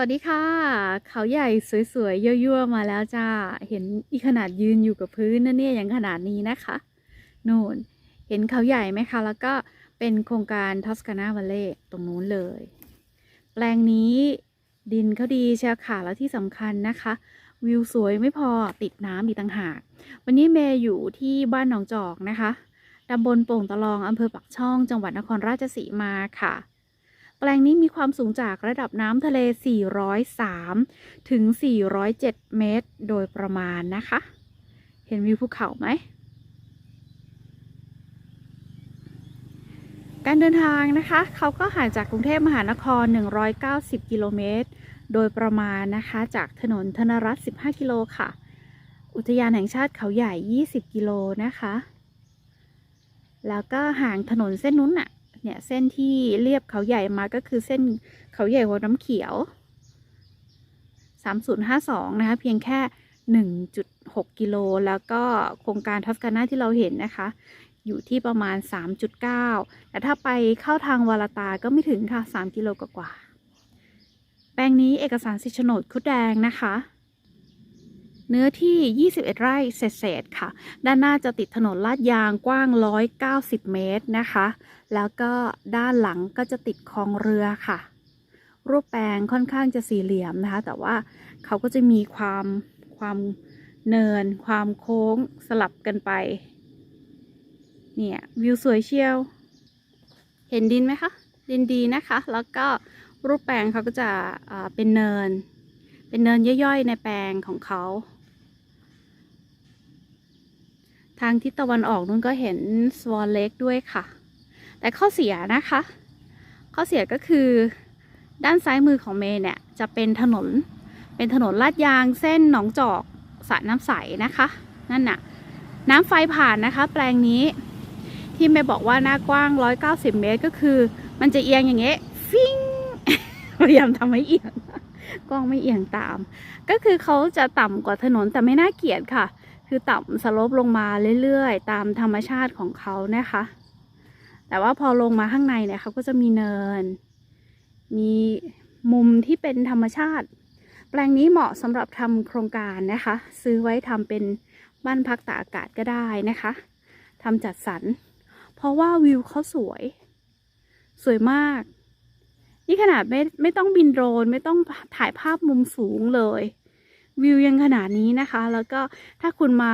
วัสดีค่ะ เขาใหญ่สวยๆยั่วๆมาแล้วจ้า เห็นอีขนาดยืนอยู่กับพื้นนะเนี่ยยังขนาดนี้นะคะนู่นเห็นเขาใหญ่ไหมคะ แล้วก็เป็นโครงการทอสคานาวัลเล่ตรงนู้นเลย แปลงนี้ดินเขาดีเชียวค่ะแล้วที่สำคัญนะคะ วิวสวยไม่พอติดน้ำอีกต่างหาก วันนี้เมย์อยู่ที่บ้านหนองจอกนะคะตำบลโป่งตะลองอำเภอปักช่อง จังหวัดนครราชสีมาค่ะ แปลงนี้มีความสูงจากระดับน้ำทะเล 403 ถึง 407 เมตร โดยประมาณนะคะ เห็นวิวภูเขาไหม การเดินทางนะคะ เขาก็ห่างจากกรุงเทพมหานคร 190 กิโลเมตร โดยประมาณนะคะ จากถนนธนรัตน์15 กิโลค่ะ อุทยานแห่งชาติเขาใหญ่ 20 กิโลนะคะ แล้วก็ห่างถนนเส้นนู้นน่ะ เนี่ยเส้นที่เรียบเขาใหญ่มาก็คือเส้นเขาใหญ่หัวน้ำเขียว 3052 นะคะ เพียงแค่ 1.6 กิโล แล้วก็โครงการทัสกานาที่เราเห็นนะคะ อยู่ที่ประมาณ 3.9 แต่ถ้าไปเข้าทางวาลาตาก็ไม่ถึงค่ะ 3 กิโลกว่า แปลงนี้เอกสารสิทธิโฉนดคุดแดงนะคะ เนื้อที่ 21 ไร่เศษๆค่ะ ด้านหน้าจะติดถนนลาดยางกว้าง 190 เมตรนะคะ แล้วก็ด้านหลังก็จะติดคลองเรือค่ะ รูปแปลงค่อนข้างจะสี่เหลี่ยมนะคะ แต่ว่าเขาก็จะมีความความเนิน ความโค้งสลับกันไป เนี่ยวิวสวยเชียว เห็นดินไหมคะ ดินดีนะคะ แล้วก็รูปแปลงเขาก็จะเป็นเนิน เป็นเนินย่อยๆในแปลงของเขา ทางทิศตะวันออกนู้นก็เห็นสวอลเล็กด้วยค่ะ แต่ข้อเสียนะคะ ข้อเสียก็คือด้านซ้ายมือของเมย์เนี่ยจะเป็นถนน เป็นถนนลาดยางเส้นหนองจอกสระน้ำใสนะคะ นั่นน่ะ น้ำไฟผ่านนะคะ แปลงนี้ที่เมย์บอกว่าหน้ากว้าง 190 เมตรก็คือ มันจะเอียงอย่างเงี้ยฟิ้งพยายามทำให้เอียงกล้องไม่เอียงตาม ก็คือเขาจะต่ำกว่าถนนแต่ไม่น่าเกลียดค่ะ คือต่ำสลปลงมาเรื่อยๆ ตามธรรมชาติของเขานะคะ แต่ว่าพอลงมาข้างในเนี่ยเขาก็จะมีเนิน มีมุมที่เป็นธรรมชาติ แปลงนี้เหมาะสำหรับทำโครงการนะคะ ซื้อไว้ทำเป็นบ้านพักตากอากาศก็ได้นะคะทำจัดสรร เพราะว่าวิวเขาสวย สวยมาก นี่ขนาดไม่ไม่ต้องบินโดรนไม่ต้องถ่ายภาพมุมสูงเลย วิวยังขนาดนี้นะคะ แล้วก็ถ้าคุณมา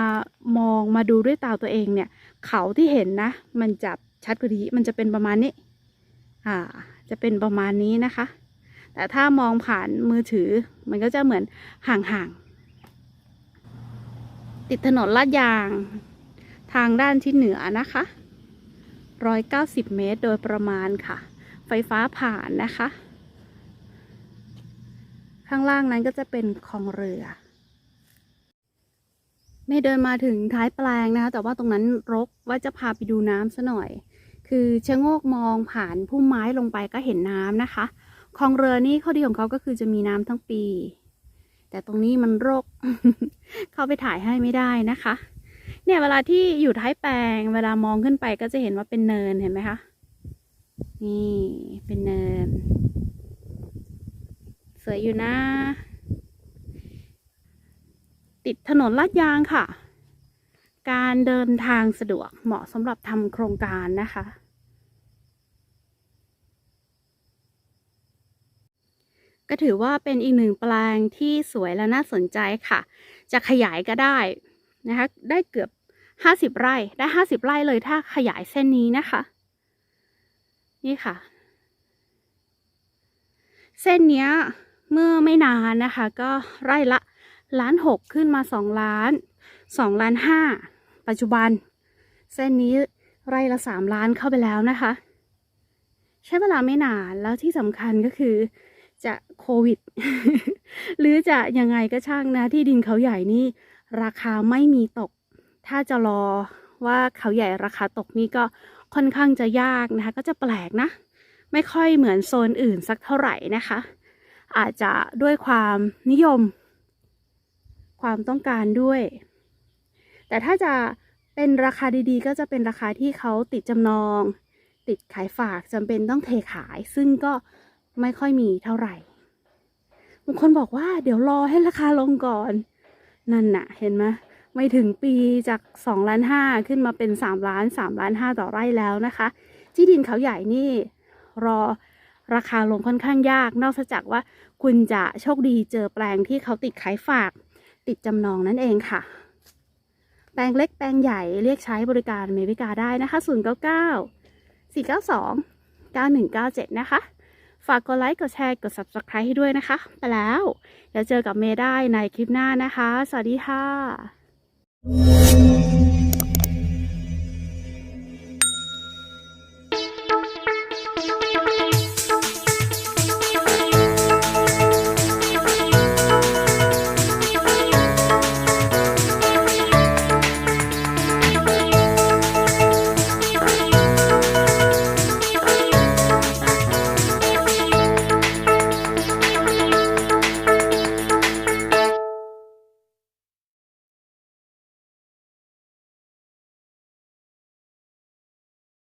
มองมาดูด้วยตาตัวเองเนี่ย เขาที่เห็นนะ มันจะชัดกว่านี้มันจะเป็นประมาณนี้ อ่า จะเป็นประมาณนี้นะคะ แต่ถ้ามองผ่านมือถือ มันก็จะเหมือนห่างๆ ติดถนนลาดยาง ทางด้านที่เหนือนะคะร้อยเก้าสิบเมตรโดยประมาณค่ะ ไฟฟ้าผ่านนะคะ ข้างล่างนั้นก็จะเป็นคลองเรือ ไม่เดินมาถึงท้ายแปลงนะคะ แต่ว่าตรงนั้นรกว่าจะพาไปดูน้ำซะหน่อย คือชะโงกมองผ่านพุ่มไม้ลงไปก็เห็นน้ำนะคะคลองเรือนี่ข้อดีของเขาก็คือจะมีน้ำทั้งปี แต่ตรงนี้มันรก เข้าไปถ่ายให้ไม่ได้นะคะ เนี่ยเวลาที่อยู่ท้ายแปลง เวลามองขึ้นไปก็จะเห็นว่าเป็นเนินเห็นไหมคะ นี่เป็นเนิน สวยอยู่นะ ติดถนนลาดยางค่ะ การเดินทางสะดวกเหมาะสำหรับทำโครงการนะคะ ก็ถือว่าเป็นอีกหนึ่งแปลงที่สวยและน่าสนใจค่ะ จะขยายก็ได้นะคะ ได้เกือบห้าสิบไร่ได้ห้าสิบไร่เลยถ้าขยายเส้นนี้นะคะ นี่ค่ะ เส้นเนี้ย เมื่อไม่นานนะคะ ก็ไร่ละล้านหกขึ้นมาสองล้านสองล้านห้าปัจจุบัน เส้นนี้ไร่ละสามล้านเข้าไปแล้วนะคะ ใช้เวลาไม่นานแล้วที่สำคัญก็คือจะโควิด หรือจะยังไงก็ช่างนะ ที่ดินเขาใหญ่นี่ ราคาไม่มีตก ถ้าจะรอว่าเขาใหญ่ราคาตกนี่ก็ค่อนข้างจะยากนะคะ ก็จะแปลกนะ ไม่ค่อยเหมือนโซนอื่นสักเท่าไหร่นะคะ อาจจะด้วยความนิยม ความต้องการด้วย แต่ถ้าจะเป็นราคาดีๆ ก็จะเป็นราคาที่เขาติดจำนอง ติดขายฝากจำเป็นต้องเทขาย ซึ่งก็ไม่ค่อยมีเท่าไหร่บางคนบอกว่าเดี๋ยวรอให้ราคาลงก่อน นั่นน่ะ เห็นไหมไม่ถึงปีจาก2ล้านห้าขึ้นมาเป็น3ล้าน3ล้านห้าต่อไร่แล้วนะคะ ที่ดินเขาใหญ่นี่รอ ราคาลงค่อนข้างยาก นอกจากว่าคุณจะโชคดีเจอแปลงที่เขาติดขายฝาก ติดจำนองนั่นเองค่ะ แปลงเล็กแปลงใหญ่เรียกใช้บริการเมวิกาได้นะคะ 099 492 9197 นะคะ ฝากกดไลค์ กดแชร์ กด subscribe ให้ด้วยนะคะ ไปแล้วเดี๋ยวเจอกับเมย์ได้ในคลิปหน้านะคะ สวัสดีค่ะ